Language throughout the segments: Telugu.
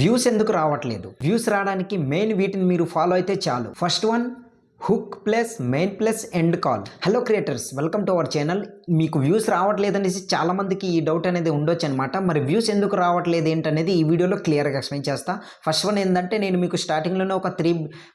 వ్యూస్ ఎందుకు రావట్లేదు? వ్యూస్ రావడానికి మెయిన్ వీటిని మీరు ఫాలో అయితే చాలు. First one hook plus main plus end call hello creators welcome to our channel మీకు వ్యూస్ రావట్లేదు అనేసి చాలా మందికి ఈ డౌట్ అనేది ఉండొచ్చు అనమాట మరి వ్యూస్ ఎందుకు రావట్లేదు ఏంటనేది ఈ వీడియోలో క్లియర్గా ఎక్స్ప్లెయిన్ చేస్తా. ఫస్ట్ వన్ ఏంటంటే నేను మీకు స్టార్టింగ్లోనే ఒక త్రీ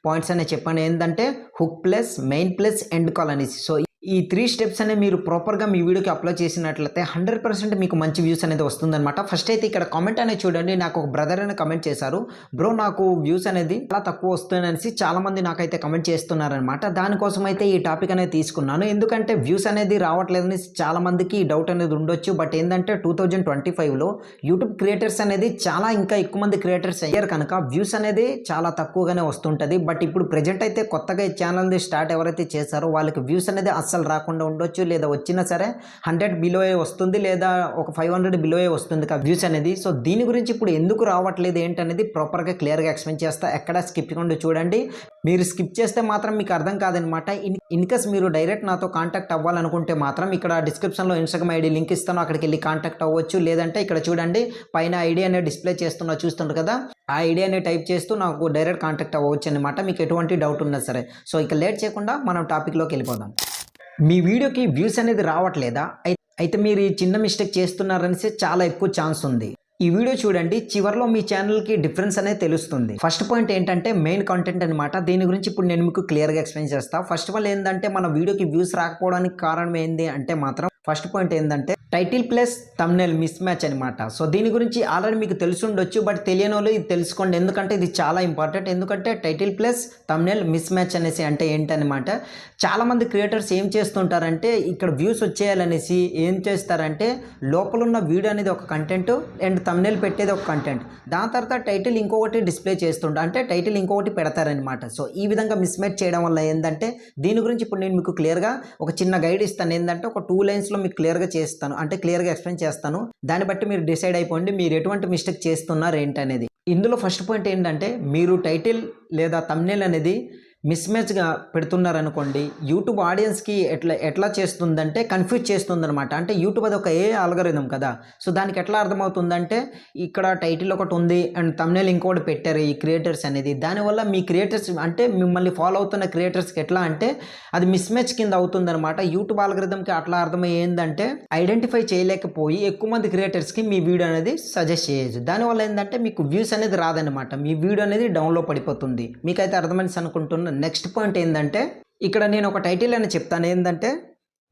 పాయింట్స్ అనేది చెప్పాను. ఏంటంటే hook plus main plus end call అనేసి. సో ఈ త్రీ స్టెప్స్ అనేవి మీరు ప్రాపర్గా మీ వీడియోకి అప్లై చేసినట్లయితే హండ్రెడ్ పర్సెంట్ మీకు మంచి వ్యూస్ అనేది వస్తుందన్నమాట. ఫస్ట్ అయితే ఇక్కడ కామెంట్ అనేది చూడండి నాకు ఒక బ్రదర్ అని కమెంట్ చేశారు. బ్రో నాకు వ్యూస్ అనేది చాలా తక్కువ వస్తుందనేసి చాలామంది నాకైతే కమెంట్ చేస్తున్నారనమాట దానికోసం అయితే ఈ టాపిక్ అనేది తీసుకున్నాను. ఎందుకంటే వ్యూస్ అనేది రావట్లేదని చాలామందికి డౌట్ అనేది ఉండొచ్చు. బట్ ఏంటంటే టూ థౌజండ్ ట్వంటీ ఫైవ్లో యూట్యూబ్ క్రియేటర్స్ అనేది చాలా ఇంకా ఎక్కువ మంది క్రియేటర్స్ అయ్యారు కనుక వ్యూస్ అనేది చాలా తక్కువగానే వస్తుంటుంది. బట్ ఇప్పుడు ప్రజెంట్ అయితే కొత్తగా ఈ ఛానల్ని స్టార్ట్ ఎవరైతే చేశారో వాళ్ళకి వ్యూస్ అనేది అస్సలు రాకుండా ఉండొచ్చు లేదా వచ్చినా సరే హండ్రెడ్ బిలోయే వస్తుంది లేదా ఒక ఫైవ్ హండ్రెడ్ బిలోయే వస్తుంది వ్యూస్ అనేది. సో దీని గురించి ఇప్పుడు ఎందుకు రావట్లేదు ఏంటనేది ప్రాపర్గా క్లియర్గా ఎక్స్ప్లెయిన్ చేస్తా. ఎక్కడ స్కిప్ కుండా చూడండి. మీరు స్కిప్ చేస్తే మాత్రం మీకు అర్థం కాదనమాట. ఇన్ ఇన్కేస్ మీరు డైరెక్ట్ నాతో కాంటాక్ట్ అవ్వాలనుకుంటే మాత్రం ఇక్కడ డిస్క్రిప్షన్లో ఇన్స్టాగ్రామ్ ఐడి లింక్ ఇస్తాను. అక్కడికి వెళ్ళి కాంటాక్ట్ అవ్వచ్చు. లేదంటే ఇక్కడ చూడండి పైన ఐడి అనేది డిస్ప్లే చేస్తున్నా చూస్తుండ్రు కదా. ఆ ఐడి అనేది టైప్ చేస్తూ నాకు డైరెక్ట్ కాంటాక్ట్ అవ్వచ్చు అనమాట మీకు ఎటువంటి డౌట్ ఉన్నా సరే. సో ఇక లేట్ చేయకుండా మనం టాపిక్లోకి వెళ్ళిపోదాం. మీ వీడియోకి వ్యూస్ అనేది రావట్లేదా? అయితే మీరు ఈ చిన్న మిస్టేక్ చేస్తున్నారనేసి చాలా ఎక్కువ ఛాన్స్ ఉంది. ఈ వీడియో చూడండి చివరిలో మీ ఛానల్కి డిఫరెన్స్ అనేది తెలుస్తుంది. ఫస్ట్ పాయింట్ ఏంటంటే మెయిన్ కంటెంట్ అనమాట దీని గురించి ఇప్పుడు నేను మీకు క్లియర్గా ఎక్స్ప్లెయిన్ చేస్తాను ఫస్ట్ ఆఫ్ ఆల్ ఏంటంటే మన వీడియోకి వ్యూస్ రాకపోవడానికి కారణం ఏంది అంటే మాత్రం ఫస్ట్ పాయింట్ ఏంటంటే title plus thumbnail miss match అనమాట సో దీని గురించి ఆల్రెడీ మీకు తెలిసి ఉండొచ్చు బట్ తెలియని వాళ్ళు ఇది తెలుసుకోండి. ఎందుకంటే ఇది చాలా ఇంపార్టెంట్ ఎందుకంటే title plus thumbnail miss match అనేసి అంటే ఏంటనమాట చాలామంది క్రియేటర్స్ ఏం చేస్తుంటారంటే ఇక్కడ వ్యూస్ వచ్చేయాలనేసి ఏం చేస్తారంటే లోపల ఉన్న వీడియో అనేది ఒక కంటెంట్ అండ్ తమ్నెల్ పెట్టేది ఒక కంటెంట్ దాని తర్వాత టైటిల్ ఇంకొకటి డిస్ప్లే చేస్తుంటా అంటే టైటిల్ ఇంకొకటి పెడతారనమాట సో ఈ విధంగా మిస్ మ్యాచ్ చేయడం వల్ల ఏంటంటే దీని గురించి ఇప్పుడు నేను మీకు క్లియర్గా ఒక చిన్న గైడ్ ఇస్తాను. ఏంటంటే ఒక టూ లైన్స్లో మీకు క్లియర్గా చేస్తాను అంటే క్లియర్గా ఎక్స్ప్లెయిన్ చేస్తాను. దాన్ని బట్టి మీరు డిసైడ్ అయిపోండి మీరు ఎటువంటి మిస్టేక్ చేస్తున్నారు ఏంటనేది. ఇందులో ఫస్ట్ పాయింట్ ఏంటంటే మీరు టైటిల్ లేదా తమ్నేల్ అనేది మిస్మ్యాచ్గా పెడుతున్నారనుకోండి యూట్యూబ్ ఆడియన్స్కి ఎట్లా ఎట్లా చేస్తుందంటే కన్ఫ్యూజ్ చేస్తుందనమాట అంటే యూట్యూబ్ అది ఒక ఏ ఆల్గరిథం కదా. సో దానికి ఎట్లా అర్థమవుతుందంటే ఇక్కడ టైటిల్ ఒకటి ఉంది అండ్ తమ్నేల్ ఇంకోటి పెట్టారు ఈ క్రియేటర్స్ అనేది. దానివల్ల మీ క్రియేటర్స్ అంటే మిమ్మల్ని ఫాలో అవుతున్న క్రియేటర్స్కి ఎట్లా అంటే అది మిస్ మ్యాచ్ కింద అవుతుందనమాట యూట్యూబ్ ఆల్గరిథంకి అట్లా అర్థమయ్యేందంటే ఐడెంటిఫై చేయలేకపోయి ఎక్కువ మంది క్రియేటర్స్కి మీ వీడియో అనేది సజెస్ట్ చేయొచ్చు. దానివల్ల ఏంటంటే మీకు వ్యూస్ అనేది రాదనమాట మీ వీడియో అనేది డౌన్లో పడిపోతుంది. మీకైతే అర్థమైంది అనుకుంటున్నాను అనుకుంటున్న నెక్స్ట్ పాయింట్ ఏంటంటే ఇక్కడ నేను ఒక టైటిల్ అని చెప్తాను. ఏంటంటే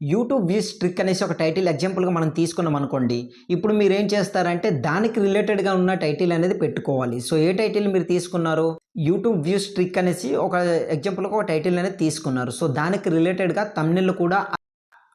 యూట్యూబ్ వ్యూస్ ట్రిక్ అనేసి ఒక టైటిల్ ఎగ్జాంపుల్గా మనం తీసుకున్నాం అనుకోండి. ఇప్పుడు మీరు ఏం చేస్తారంటే దానికి రిలేటెడ్గా ఉన్న టైటిల్ అనేది పెట్టుకోవాలి. సో ఏ టైటిల్ మీరు తీసుకున్నారు? యూట్యూబ్ వ్యూస్ ట్రిక్ అనేసి ఒక ఎగ్జాంపుల్గా ఒక టైటిల్ అనేది తీసుకున్నారు. సో దానికి రిలేటెడ్గా తమిళ్ కూడా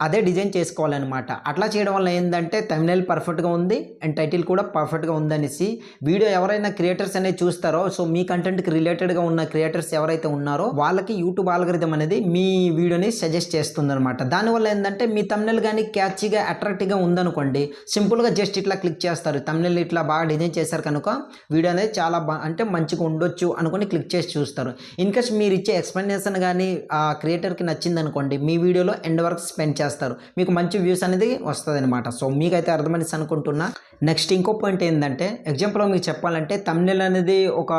అదే డిజైన్ చేసుకోవాలన్నమాట. అట్లా చేయడం వల్ల ఏంటంటే తమిళ పర్ఫెక్ట్గా ఉంది అండ్ టైటిల్ కూడా పర్ఫెక్ట్గా ఉందనేసి వీడియో ఎవరైనా క్రియేటర్స్ అనేది చూస్తారో సో మీ కంటెంట్కి రిలేటెడ్గా ఉన్న క్రియేటర్స్ ఎవరైతే ఉన్నారో వాళ్ళకి యూట్యూబ్ ఆల్గరిథం అనేది మీ వీడియోని సజెస్ట్ చేస్తుంది అనమాట దానివల్ల ఏంటంటే మీ తమిళ కానీ క్యాచ్గా అట్రాక్టివ్గా ఉందనుకోండి సింపుల్గా జస్ట్ ఇట్లా క్లిక్ చేస్తారు. తమిళ ఇట్లా బాగా డిజైన్ చేశారు కనుక వీడియో అనేది చాలా అంటే మంచిగా ఉండొచ్చు అనుకుని క్లిక్ చేసి చూస్తారు. ఇన్కేస్ మీరు ఇచ్చే ఎక్స్ప్లెనేషన్ కానీ ఆ క్రియేటర్కి నచ్చింది అనుకోండి మీ వీడియోలో ఎండ్ వరకు స్పెండ్ చేస్తారు. మీకు మంచి వ్యూస్ అనేది వస్తుంది అనమాట సో మీకైతే అర్థమనేసి అనుకుంటున్నా. నెక్స్ట్ ఇంకో పాయింట్ ఏంటంటే ఎగ్జాంపుల్ మీకు చెప్పాలంటే తమిళ అనేది ఒక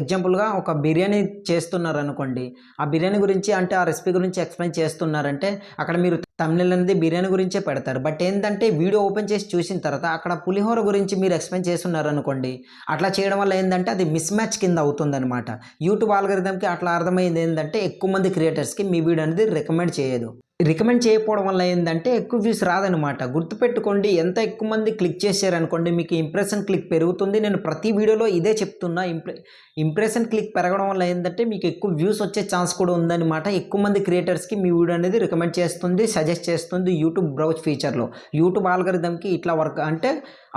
ఎగ్జాంపుల్గా ఒక బిర్యానీ చేస్తున్నారు అనుకోండి ఆ బిర్యానీ గురించి అంటే ఆ రెసిపీ గురించి ఎక్స్ప్లెయిన్ చేస్తున్నారంటే అక్కడ మీరు తమిళ అనేది బిర్యానీ గురించే పెడతారు. బట్ ఏంటంటే వీడియో ఓపెన్ చేసి చూసిన తర్వాత అక్కడ పులిహోర గురించి మీరు ఎక్స్ప్లెయిన్ చేస్తున్నారు అనుకోండి అట్లా చేయడం వల్ల ఏంటంటే అది మిస్ మ్యాచ్ కింద అవుతుందన్నమాట. యూట్యూబ్ ఆల్గరిథంకి అట్లా అర్థమైంది ఏంటంటే ఎక్కువ మంది క్రియేటర్స్కి మీ వీడియో అనేది రికమెండ్ చేయదు. రికమెండ్ చేయకపోవడం వల్ల ఏంటంటే ఎక్కువ వ్యూస్ రాదనమాట గుర్తుపెట్టుకోండి ఎంత ఎక్కువ మంది క్లిక్ చేశారనుకోండి మీకు ఇంప్రెషన్ క్లిక్ పెరుగుతుంది. నేను ప్రతి వీడియోలో ఇదే చెప్తున్నా. ఇంప్రె ఇంప్రెషన్ క్లిక్ పెరగడం వల్ల ఏంటంటే మీకు ఎక్కువ వ్యూస్ వచ్చే ఛాన్స్ కూడా ఉందన్నమాట. ఎక్కువ మంది క్రియేటర్స్కి మీ వీడియో అనేది రికమెండ్ చేస్తుంది సజెస్ట్ చేస్తుంది యూట్యూబ్ బ్రౌజ్ ఫీచర్లో. యూట్యూబ్ ఆల్గరిథంకి ఇట్లా వర్క్ అంటే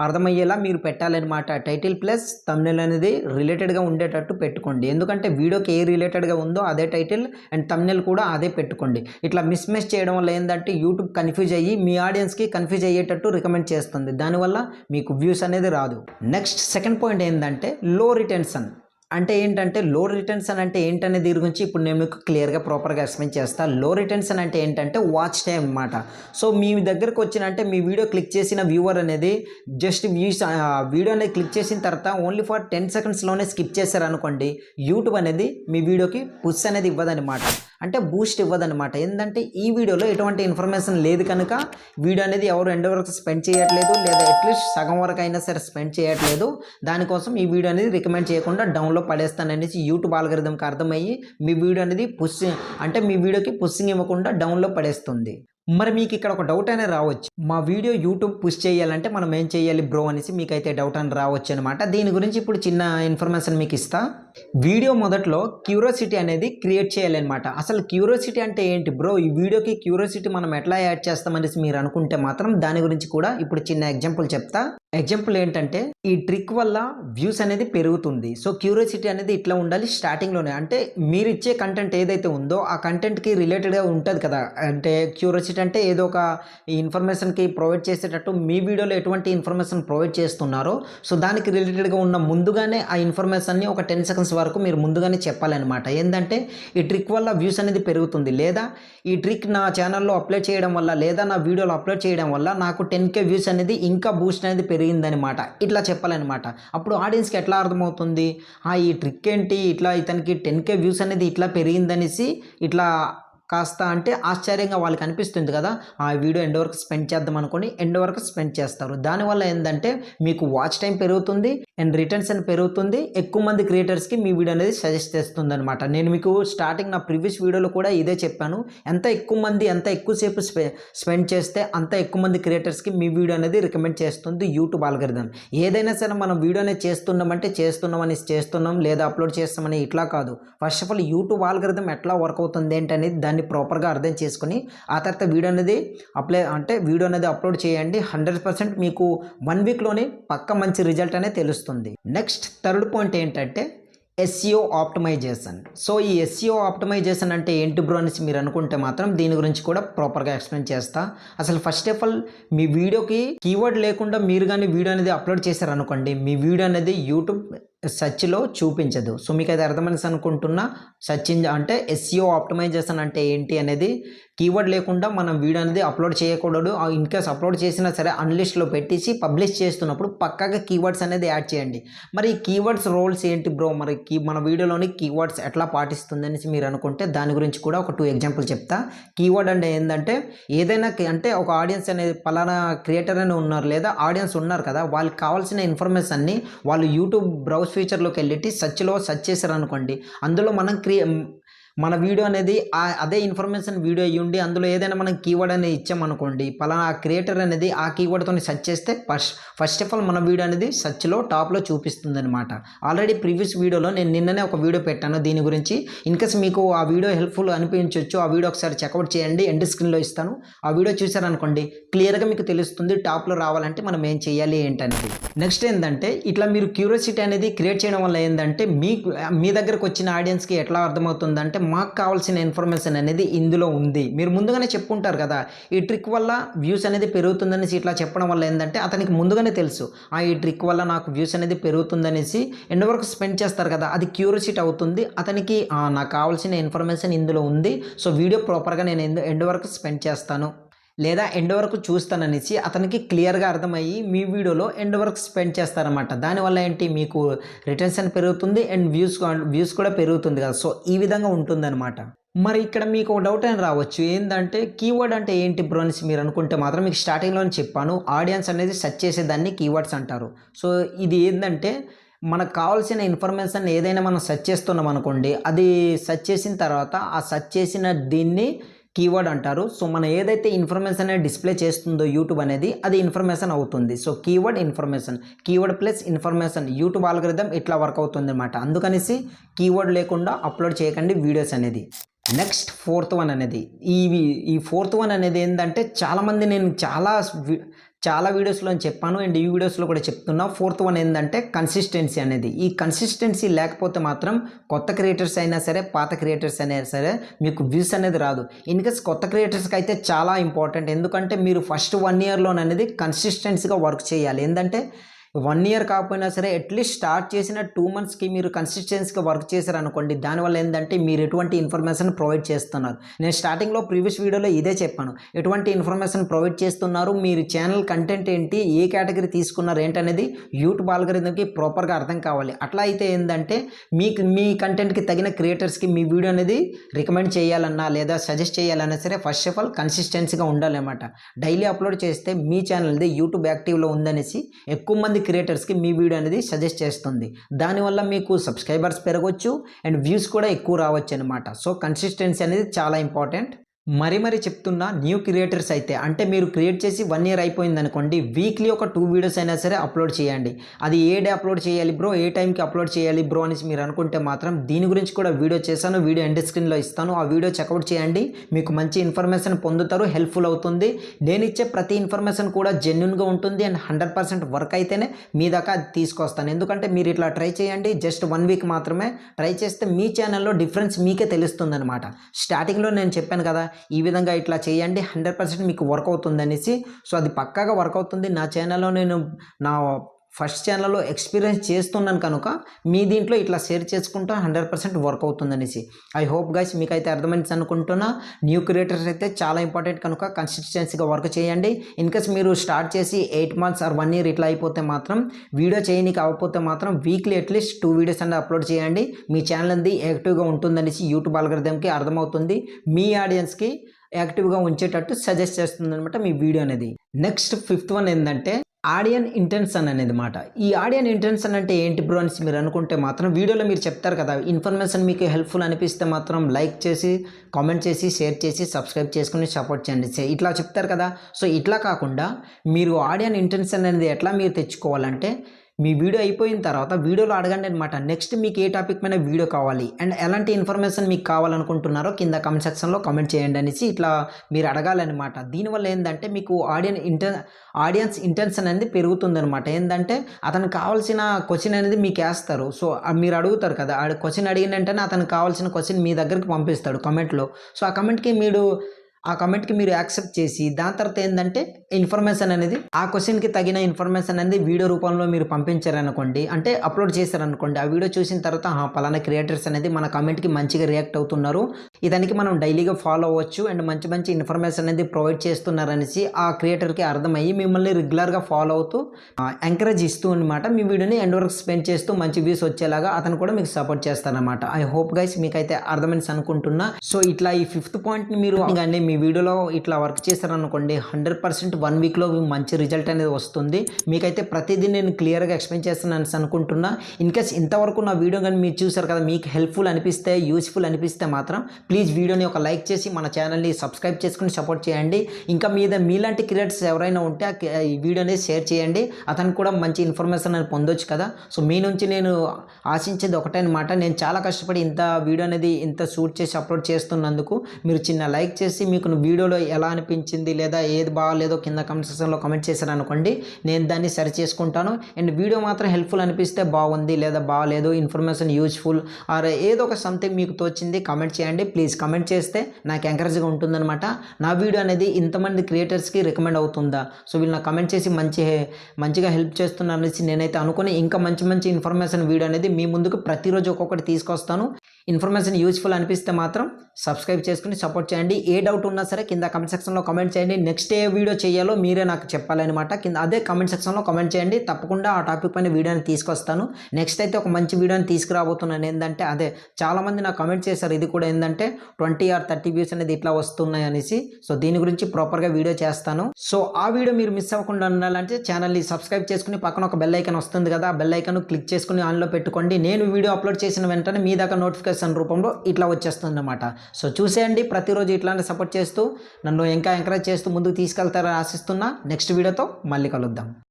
అర్థమయ్యేలా మీరు పెట్టాలన్నమాట. టైటిల్ ప్లస్ తమ్నెల్ అనేది రిలేటెడ్గా ఉండేటట్టు పెట్టుకోండి. ఎందుకంటే వీడియోకి ఏ రిలేటెడ్గా ఉందో అదే టైటిల్ అండ్ తమ్నెల్ కూడా అదే పెట్టుకోండి. ఇట్లా మిస్ చేయడం వల్ల ఏంటంటే యూట్యూబ్ కన్ఫ్యూజ్ అయ్యి మీ ఆడియన్స్కి కన్ఫ్యూజ్ అయ్యేటట్టు రికమెండ్ చేస్తుంది. దానివల్ల మీకు వ్యూస్ అనేది రాదు. నెక్స్ట్ సెకండ్ పాయింట్ ఏంటంటే లో రిటెన్షన్ అంటే ఏంటంటే లో రిటర్న్స్ అని అంటే ఏంటనేది గురించి ఇప్పుడు నేను మీకు క్లియర్గా ప్రాపర్గా ఎక్స్ప్లెయిన్ చేస్తాను లో రిటర్న్స్ అంటే ఏంటంటే వాచ్ టైం అన్నమాట. సో మీ దగ్గరకు వచ్చిన అంటే మీ వీడియో క్లిక్ చేసిన వ్యూవర్ అనేది జస్ట్ వ్యూస్ వీడియో అనేది క్లిక్ చేసిన తర్వాత ఓన్లీ ఫర్ టెన్ సెకండ్స్లోనే స్కిప్ చేశారనుకోండి యూట్యూబ్ అనేది మీ వీడియోకి పుష్ అనేది ఇవ్వదనమాట అంటే బూస్ట్ ఇవ్వదనమాట ఏంటంటే ఈ వీడియోలో ఎటువంటి ఇన్ఫర్మేషన్ లేదు కనుక వీడియో అనేది ఎవరు ఎండ్ వరకు స్పెండ్ చేయట్లేదు లేదా అట్లీస్ట్ సగం వరకు అయినా సరే స్పెండ్ చేయట్లేదు. దానికోసం ఈ వీడియో అనేది రికమెండ్ చేయకుండా డౌన్లో పడేస్తాననేసి యూట్యూబ్ ఆల్గరిథంకి అర్థమయ్యి మీ వీడియో అనేది పుష్ అంటే మీ వీడియోకి పుష్సింగ్ ఇవ్వకుండా డౌన్లో పడేస్తుంది. మరి మీకు ఇక్కడ ఒక డౌట్ అనేది రావచ్చు. మా వీడియో యూట్యూబ్ పుష్ చేయాలంటే మనం ఏం చేయాలి బ్రో అనేసి మీకైతే డౌట్ అని రావచ్చు అనమాట దీని గురించి ఇప్పుడు చిన్న ఇన్ఫర్మేషన్ మీకు ఇస్తా. వీడియో మొదట్లో క్యూరోసిటీ అనేది క్రియేట్ చేయాలన్నమాట. అసలు క్యూరోసిటీ అంటే ఏంటి బ్రో? ఈ వీడియోకి క్యూరోసిటీ మనం ఎట్లా యాడ్ చేస్తామనేసి మీరు అనుకుంటే మాత్రం దాని గురించి కూడా ఇప్పుడు చిన్న ఎగ్జాంపుల్ చెప్తా. ఎగ్జాంపుల్ ఏంటంటే ఈ ట్రిక్ వల్ల వ్యూస్ అనేది పెరుగుతుంది. సో క్యూరియాసిటీ అనేది ఇట్లా ఉండాలి స్టార్టింగ్లోనే అంటే మీరు ఇచ్చే కంటెంట్ ఏదైతే ఉందో ఆ కంటెంట్కి రిలేటెడ్గా ఉంటుంది కదా. అంటే క్యూరియాసిటీ అంటే ఏదో ఒక ఇన్ఫర్మేషన్కి ప్రొవైడ్ చేసేటట్టు మీ వీడియోలో ఎటువంటి ఇన్ఫర్మేషన్ ప్రొవైడ్ చేస్తున్నారో సో దానికి రిలేటెడ్గా ఉన్న ముందుగానే ఆ ఇన్ఫర్మేషన్ని ఒక టెన్ సెకండ్స్ వరకు మీరు ముందుగానే చెప్పాలన్నమాట. ఏంటంటే ఈ ట్రిక్ వల్ల వ్యూస్ అనేది పెరుగుతుంది. లేదా ఈ ట్రిక్ నా ఛానల్లో అప్లోడ్ చేయడం వల్ల లేదా నా వీడియోలో అప్లోడ్ చేయడం వల్ల నాకు టెన్ కే వ్యూస్ అనేది ఇంకా బూస్ట్ అనేది పెరిగిందనమాట ఇట్లా చెప్పాలన్నమాట. అప్పుడు ఆడియన్స్కి ఎట్లా అర్థమవుతుంది? ఆ ఈ ట్రిక్ ఏంటి? ఇట్లా ఇతనికి టెన్ కే వ్యూస్ అనేది ఇట్లా పెరిగిందనేసి ఇట్లా కాస్త అంటే ఆశ్చర్యంగా వాళ్ళకి అనిపిస్తుంది కదా ఆ వీడియో ఎండ్ వరకు స్పెండ్ చేద్దాం అనుకోండి ఎండ్ వరకు స్పెండ్ చేస్తారు. దానివల్ల ఏంటంటే మీకు వాచ్ టైం పెరుగుతుంది అండ్ రిటర్న్స్ అని పెరుగుతుంది ఎక్కువ మంది క్రియేటర్స్కి మీ వీడియో అనేది సజెస్ట్ చేస్తుంది అనమాట నేను మీకు స్టార్టింగ్ నా ప్రీవియస్ వీడియోలో కూడా ఇదే చెప్పాను. ఎంత ఎక్కువ మంది ఎంత ఎక్కువసేపు స్పె స్పెండ్ చేస్తే అంత ఎక్కువ మంది క్రియేటర్స్కి మీ వీడియో అనేది రికమెండ్ చేస్తుంది యూట్యూబ్ ఆల్గరిథం ఏదైనా సరే మనం వీడియో అనేది చేస్తున్నామంటే చేస్తున్నామని చేస్తున్నాం లేదా అప్లోడ్ చేస్తామని ఇట్లా కాదు. First of all YouTube algorithm ఎట్లా వర్క్ అవుతుంది ఏంటనేది దాన్ని ప్రాపర్గా అర్థం చేసుకొని ఆ తర్వాత వీడియో అనేది అప్లై అంటే వీడియో అనేది అప్లోడ్ చేయండి. హండ్రెడ్ పర్సెంట్ మీకు వన్ వీక్లోనే పక్క మంచి రిజల్ట్ అనేది తెలుస్తుంది. నెక్స్ట్ థర్డ్ పాయింట్ ఏంటంటే ఎస్ఈఓ ఆప్టమైజేషన్ సో ఈ ఎస్ఈఓ ఆప్టమైజేషన్ అంటే ఏంటి బ్రో అనేసి మీరు అనుకుంటే మాత్రం దీని గురించి కూడా ప్రాపర్గా ఎక్స్ప్లెయిన్ చేస్తా. అసలు ఫస్ట్ ఆఫ్ ఆల్ మీ వీడియోకి కీవర్డ్ లేకుండా మీరు కానీ వీడియో అనేది అప్లోడ్ చేశారనుకోండి మీ వీడియో అనేది యూట్యూబ్ సచ్లో చూపించదు. సో మీకు అది అర్థమనేసి అనుకుంటున్నా సచిన్ అంటే ఎస్సీఓ ఆప్టమైజేషన్ అంటే ఏంటి అనేది కీవర్డ్ లేకుండా మనం వీడియో అనేది అప్లోడ్ చేయకూడదు. ఇన్ కేస్ అప్లోడ్ చేసినా సరే అన్లిస్ట్లో పెట్టేసి పబ్లిష్ చేస్తున్నప్పుడు పక్కాగా కీవర్డ్స్ అనేది యాడ్ చేయండి. మరి ఈ కీవర్డ్స్ రోల్స్ ఏంటి బ్రో? మరి కీ మన వీడియోలోని కీవర్డ్స్ ఎట్లా పాటిస్తుంది అనేసి మీరు అనుకుంటే దాని గురించి కూడా ఒక టూ ఎగ్జాంపుల్ చెప్తా. కీవర్డ్ అంటే ఏంటంటే ఏదైనా అంటే ఒక ఆడియన్స్ అనేది పలానా క్రియేటర్ అని ఉన్నారు లేదా ఆడియన్స్ ఉన్నారు కదా వాళ్ళకి కావాల్సిన ఇన్ఫర్మేషన్ని వాళ్ళు యూట్యూబ్ బ్రౌజ్ ఫీచర్లోకి వెళ్ళి సర్చ్లో సచ్ చేశారనుకోండి అందులో మనం క్రియే మన వీడియో అనేది అదే ఇన్ఫర్మేషన్ వీడియో అయ్యి అందులో ఏదైనా మనం కీవర్డ్ అనేది ఇచ్చామనుకోండి పలానా క్రియేటర్ అనేది ఆ కీవర్డ్తో సెర్చ్ చేస్తే ఫస్ట్ ఫస్ట్ ఆఫ్ ఆల్ మన వీడియో అనేది సెర్చ్లో టాప్లో చూపిస్తుంది అనమాట ఆల్రెడీ ప్రీవియస్ వీడియోలో నేను నిన్ననే ఒక వీడియో పెట్టాను దీని గురించి. ఇన్కేస్ మీకు ఆ వీడియో హెల్ప్ఫుల్ అనిపించవచ్చు ఆ వీడియో ఒకసారి చెక్అవుట్ చేయండి ఎండ్ స్క్రీన్లో ఇస్తాను. ఆ వీడియో చూసారనుకోండి క్లియర్గా మీకు తెలుస్తుంది టాప్లో రావాలంటే మనం ఏం చేయాలి ఏంటనేది. నెక్స్ట్ ఏంటంటే ఇట్లా మీరు క్యూరియాసిటీ అనేది క్రియేట్ చేయడం వల్ల ఏంటంటే మీ మీ దగ్గరకు వచ్చిన ఆడియన్స్కి ఎట్లా అర్థమవుతుందంటే మాకు కావాల్సిన ఇన్ఫర్మేషన్ అనేది ఇందులో ఉంది. మీరు ముందుగానే చెప్పుకుంటారు కదా ఈ ట్రిక్ వల్ల వ్యూస్ అనేది పెరుగుతుందనేసి ఇట్లా చెప్పడం వల్ల ఏంటంటే అతనికి ముందుగానే తెలుసు. ఆ ఈ ట్రిక్ వల్ల నాకు వ్యూస్ అనేది పెరుగుతుందనేసి ఎండ వరకు స్పెండ్ చేస్తారు కదా అది క్యూరియాసిటీ అవుతుంది. అతనికి నాకు కావాల్సిన ఇన్ఫర్మేషన్ ఇందులో ఉంది. సో వీడియో ప్రాపర్గా నేను ఎండ్ వరకు స్పెండ్ చేస్తాను. లేదా ఎండ్ వరకు చూస్తాననేసి అతనికి క్లియర్గా అర్థమయ్యి మీ వీడియోలో ఎండ్ వరకు స్పెండ్ చేస్తారనమాట దానివల్ల ఏంటి? మీకు రిటెన్షన్ పెరుగుతుంది అండ్ వ్యూస్ వ్యూస్ కూడా పెరుగుతుంది కదా. సో ఈ విధంగా ఉంటుందన్నమాట. మరి ఇక్కడ మీకు ఒక డౌట్ అని రావచ్చు. ఏంటంటే కీవర్డ్ అంటే ఏంటి బ్రో అనేసి మీరు అనుకుంటే మాత్రం మీకు స్టార్టింగ్లోనే చెప్పాను. ఆడియన్స్ అనేది సెర్చ్ చేసేదాన్ని కీవర్డ్స్ అంటారు. సో ఇది ఏంటంటే మనకు కావాల్సిన ఇన్ఫర్మేషన్ ఏదైనా మనం సెర్చ్ చేస్తున్నాం అనుకోండి అది సెర్చ్ చేసిన తర్వాత ఆ సెర్చ్ చేసిన దీన్ని కీవర్డ్ అంటారు. సో మనం ఏదైతే ఇన్ఫర్మేషన్ అనేది డిస్ప్లే చేస్తుందో యూట్యూబ్ అనేది అది ఇన్ఫర్మేషన్ అవుతుంది. So keyword information keyword plus information YouTube algorithm ఇట్లా వర్క్ అవుతుంది అనమాట అందుకనేసి కీవర్డ్ లేకుండా అప్లోడ్ చేయకండి వీడియోస్ అనేది. నెక్స్ట్ ఫోర్త్ వన్ అనేది. ఈ ఈ ఫోర్త్ వన్ అనేది ఏంటంటే చాలామంది నేను చాలా చాలా వీడియోస్లో చెప్పాను అండ్ ఈ వీడియోస్లో కూడా చెప్తున్నా. ఫోర్త్ వన్ ఏంటంటే కన్సిస్టెన్సీ అనేది. ఈ కన్సిస్టెన్సీ లేకపోతే మాత్రం కొత్త క్రియేటర్స్ అయినా సరే పాత క్రియేటర్స్ అయినా సరే మీకు వ్యూస్ అనేది రాదు. ఇన్కేస్ కొత్త క్రియేటర్స్కి అయితే చాలా ఇంపార్టెంట్ ఎందుకంటే మీరు ఫస్ట్ వన్ ఇయర్లోననేది కన్సిస్టెన్సీగా వర్క్ చేయాలి. ఏంటంటే వన్ ఇయర్ కాకపోయినా సరే అట్లీస్ట్ స్టార్ట్ చేసిన టూ మంత్స్కి మీరు కన్సిస్టెన్సీగా వర్క్ చేశారనుకోండి దానివల్ల ఏంటంటే మీరు ఎటువంటి ఇన్ఫర్మేషన్ ప్రొవైడ్ చేస్తున్నారు. నేను స్టార్టింగ్లో ప్రీవియస్ వీడియోలో ఇదే చెప్పాను. ఎటువంటి ఇన్ఫర్మేషన్ ప్రొవైడ్ చేస్తున్నారు మీరు ఛానల్ కంటెంట్ ఏంటి ఏ కేటగిరీ తీసుకున్నారు ఏంటనేది యూట్యూబ్ ఆల్గరిథంకి ప్రాపర్గా అర్థం కావాలి. అట్లా అయితే ఏంటంటే మీకు మీ కంటెంట్కి తగిన క్రియేటర్స్కి మీ వీడియో అనేది రికమెండ్ చేయాలన్నా లేదా సజెస్ట్ చేయాలన్నా సరే ఫస్ట్ ఆఫ్ ఆల్ కన్సిస్టెన్సీగా ఉండాలన్నమాట. డైలీ అప్లోడ్ చేస్తే మీ ఛానల్ది యూట్యూబ్ యాక్టివ్లో ఉందనేసి ఎక్కువ మంది క్రియేటర్స్కి మీ వీడియో అనేది సజెస్ట్ చేస్తుంది. దానివల్ల మీకు సబ్స్క్రైబర్స్ పెరగవచ్చు అండ్ వ్యూస్ కూడా ఎక్కువ రావచ్చు అనమాట సో కన్సిస్టెన్సీ అనేది చాలా ఇంపార్టెంట్ మరి మరి చెప్తున్నా న్యూ క్రియేటర్స్ అయితే అంటే మీరు క్రియేట్ చేసి వన్ ఇయర్ అయిపోయింది అనుకోండి వీక్లీ ఒక టూ వీడియోస్ అయినా సరే అప్లోడ్ చేయండి. అది ఏ డే అప్లోడ్ చేయాలి బ్రో ఏ టైంకి అప్లోడ్ చేయాలి బ్రో అనేసి మీరు అనుకుంటే మాత్రం దీని గురించి కూడా వీడియో చేశాను వీడియో ఎండ్ స్క్రీన్లో ఇస్తాను. ఆ వీడియో చెక్అవుట్ చేయండి మీకు మంచి ఇన్ఫర్మేషన్ పొందుతారు హెల్ప్ఫుల్ అవుతుంది. నేను ఇచ్చే ప్రతి ఇన్ఫర్మేషన్ కూడా జెన్యున్గా ఉంటుంది అండ్ హండ్రెడ్ పర్సెంట్ వర్క్ అయితేనే మీ దాకా అది తీసుకొస్తాను. ఎందుకంటే మీరు ఇట్లా ట్రై చేయండి జస్ట్ వన్ వీక్ మాత్రమే. ట్రై చేస్తే మీ ఛానల్లో డిఫరెన్స్ మీకే తెలుస్తుంది అనమాట స్టార్టింగ్లో నేను చెప్పాను కదా ఈ విధంగా ఇట్లా చేయండి. హండ్రెడ్ పర్సెంట్ మీకు వర్క్ అవుతుంది అనేసి సో అది పక్కాగా వర్క్ అవుతుంది. నా ఛానల్లో నేను నా ఫస్ట్ ఛానల్లో ఎక్స్పీరియన్స్ చేస్తున్నాను కనుక మీ దీంట్లో ఇట్లా షేర్ చేసుకుంటా హండ్రెడ్ పర్సెంట్ వర్క్ అవుతుందనేసి. ఐ హోప్ గైస్ మీకు అయితే అర్థమైంది అనుకుంటున్నా. న్యూ క్రియేటర్స్ అయితే చాలా ఇంపార్టెంట్ కనుక కన్సిస్టెన్సీగా వర్క్ చేయండి. ఇన్కేస్ మీరు స్టార్ట్ చేసి eight months or one year ఇట్లా అయిపోతే మాత్రం వీడియో చేయనీకి అవ్వకపోతే మాత్రం weekly at least two videos అనేది అప్లోడ్ చేయండి. మీ ఛానల్ అనేది యాక్టివ్గా ఉంటుందనేసి యూట్యూబ్ అల్గరిథంకి అర్థమవుతుంది. మీ ఆడియన్స్కి యాక్టివ్గా ఉంచేటట్టు సజెస్ట్ చేస్తుంది అనమాట మీ వీడియో అనేది. నెక్స్ట్ ఫిఫ్త్ వన్ ఏంటంటే ఆడియన్ ఇంటెన్షన్ అనేది మాట. ఈ ఆడియన్ ఇంటెన్షన్ అంటే ఏంటి బ్రో అనేసి మీరు అనుకుంటే మాత్రం వీడియోలో మీరు చెప్తారు కదా ఇన్ఫర్మేషన్ మీకు హెల్ప్ఫుల్ అనిపిస్తే మాత్రం లైక్ చేసి కామెంట్ చేసి షేర్ చేసి సబ్స్క్రైబ్ చేసుకుని సపోర్ట్ చేయండి. ఇట్లా చెప్తారు కదా. సో ఇట్లా కాకుండా మీరు ఆడియన్ ఇంటెన్షన్ అనేది ఎట్లా మీరు తెచ్చుకోవాలంటే మీ వీడియో అయిపోయిన తర్వాత వీడియోలో అడగండి అనమాట నెక్స్ట్ మీకు ఏ టాపిక్ మీద వీడియో కావాలి? అండ్ ఎలాంటి ఇన్ఫర్మేషన్ మీకు కావాలనుకుంటున్నారో కింద కమెంట్ సెక్షన్లో కమెంట్ చేయండి అనేసి ఇట్లా మీరు అడగాలన్నమాట దీనివల్ల ఏంటంటే మీకు ఆడియన్ ఇంటెన్ ఆడియన్స్ ఇంటెన్షన్ అనేది పెరుగుతుందనమాట ఏంటంటే అతనికి కావాల్సిన క్వశ్చన్ అనేది మీకు వేస్తారు. సో మీరు అడుగుతారు కదా ఆ క్వశ్చన్ అడిగిన వెంటనే అతనికి కావాల్సిన క్వశ్చన్ మీ దగ్గరికి పంపిస్తాడు కమెంట్లో సో ఆ కమెంట్కి మీరు ఆ కమెంట్కి మీరు యాక్సెప్ట్ చేసి దాని తర్వాత ఏంటంటే ఇన్ఫర్మేషన్ అనేది ఆ క్వశ్చన్కి తగిన ఇన్ఫర్మేషన్ అనేది వీడియో రూపంలో మీరు పంపించారనుకోండి అంటే అప్లోడ్ చేశారనుకోండి ఆ వీడియో చూసిన తర్వాత "ఆహా, పలానా క్రియేటర్స్ అనేది మన కమెంట్కి మంచిగా రియాక్ట్ అవుతున్నారు. ఇదానికి మనం డైలీగా ఫాలో అవ్వచ్చు అండ్ మంచి మంచి ఇన్ఫర్మేషన్ అనేది ప్రొవైడ్ చేస్తున్నారనేసి ఆ క్రియేటర్కి అర్థమయ్యి మిమ్మల్ని రెగ్యులర్గా ఫాలో అవుతూ ఎంకరేజ్ ఇస్తూ అనమాట మీ వీడియోని ఎండ్ వరకు స్పెండ్ చేస్తూ మంచి వ్యూస్ వచ్చేలాగా అతను కూడా మీకు సపోర్ట్ చేస్తారనమాట ఐ హోప్ గైస్ మీకైతే అర్థమైంది అనుకుంటున్నా. సో ఇట్లా ఈ ఫిఫ్త్ పాయింట్ని మీరు కానీ మీ వీడియోలో ఇట్లా వర్క్ చేశారనుకోండి హండ్రెడ్ పర్సెంట్ వన్ వీక్లో మంచి రిజల్ట్ అనేది వస్తుంది. మీకైతే ప్రతిదీ నేను క్లియర్గా ఎక్స్ప్లెయిన్ చేస్తున్నాను అనుకుంటున్నా. ఇన్కేస్ ఇంతవరకు నా వీడియో కానీ మీరు చూసారు కదా మీకు హెల్ప్ఫుల్ అనిపిస్తే యూస్ఫుల్ అనిపిస్తే మాత్రం ప్లీజ్ వీడియోని ఒక లైక్ చేసి మన ఛానల్ని సబ్స్క్రైబ్ చేసుకుని సపోర్ట్ చేయండి. ఇంకా మీద మీలాంటి క్రియేటర్స్ ఎవరైనా ఉంటే ఆ ఈ వీడియోని షేర్ చేయండి. అతను కూడా మంచి ఇన్ఫర్మేషన్ అని పొందొచ్చు కదా. సో మీ నుంచి నేను ఆశించేది ఒకటే అనమాట నేను చాలా కష్టపడి ఇంత వీడియో అనేది ఇంత షూట్ చేసి అప్లోడ్ చేస్తున్నందుకు మీరు చిన్న లైక్ చేసి మీకు వీడియోలో ఎలా అనిపించింది లేదా ఏది బాగాలేదో కింద కమెంట్ సెక్షన్లో కమెంట్ చేశారనుకోండి నేను దాన్ని సరి చేసుకుంటాను. అండ్ వీడియో మాత్రం హెల్ప్ఫుల్ అనిపిస్తే బాగుంది లేదా బాగాలేదు ఇన్ఫర్మేషన్ యూజ్ఫుల్ ఆర్ ఏదో ఒక సంథింగ్ మీకు తోచింది కమెంట్ చేయండి. ప్లీజ్ కమెంట్ చేస్తే నాకు ఎంకరేజ్గా ఉంటుందన్నమాట. నా వీడియో అనేది ఇంతమంది క్రియేటర్స్కి రికమెండ్ అవుతుందా? సో వీళ్ళు నాకు కమెంట్ చేసి మంచి మంచిగా హెల్ప్ చేస్తున్నారనేసి నేనైతే అనుకుని ఇంకా మంచి మంచి ఇన్ఫర్మేషన్ వీడియో అనేది మీ ముందుకు ప్రతిరోజు ఒక్కొక్కటి తీసుకొస్తాను. ఇన్ఫర్మేషన్ యూజ్ఫుల్ అనిపిస్తే మాత్రం సబ్స్క్రైబ్ చేసుకుని సపోర్ట్ చేయండి. ఏ డౌట్ ఉన్నా సరే కింద కమెంట్ సెక్షన్లో కమెంట్ చేయండి. నెక్స్ట్ ఏ వీడియో చేయాలో మీరే నాకు చెప్పాలన్నమాట. కింద అదే కమెంట్ సెక్షన్లో కమెంట్ చేయండి. తప్పకుండా ఆ టాపిక్ పైన వీడియోని తీసుకొస్తాను. నెక్స్ట్ అయితే ఒక మంచి వీడియోని తీసుకురాబోతున్నాను. ఏంటంటే అదే చాలామంది నాకు కమెంట్ చేశారు. ఇది కూడా ఏంటంటే ట్వంటీ ఆర్ థర్టీ వ్యూస్ అనేది ఇట్లా వస్తున్నాయి అనేసి. సో దీని గురించి ప్రాపర్గా వీడియో చేస్తాను. సో ఆ వీడియో మీరు మిస్ అవ్వకుండా ఉండాలంటే ఛానల్ని సబ్స్క్రైబ్ చేసుకుని పక్కన ఒక బెల్ వస్తుంది కదా ఆ బెల్ క్లిక్ చేసుకుని ఆన్లో పెట్టుకోండి. నేను వీడియో అప్లోడ్ చేసిన వెంటనే మీ దాకా నోటిఫికేషన్ రూపంలో ఇట్లా వచ్చేస్తుంది అనమాట సో చూసేయండి. ప్రతిరోజు ఇట్లాంటి సపోర్ట్ చేస్తూ నన్ను ఇంకా ఎంకరేజ్ చేస్తూ ముందుకు తీసుకెళ్తారని ఆశిస్తున్నా. నెక్స్ట్ వీడియోతో మళ్ళీ కలుద్దాం.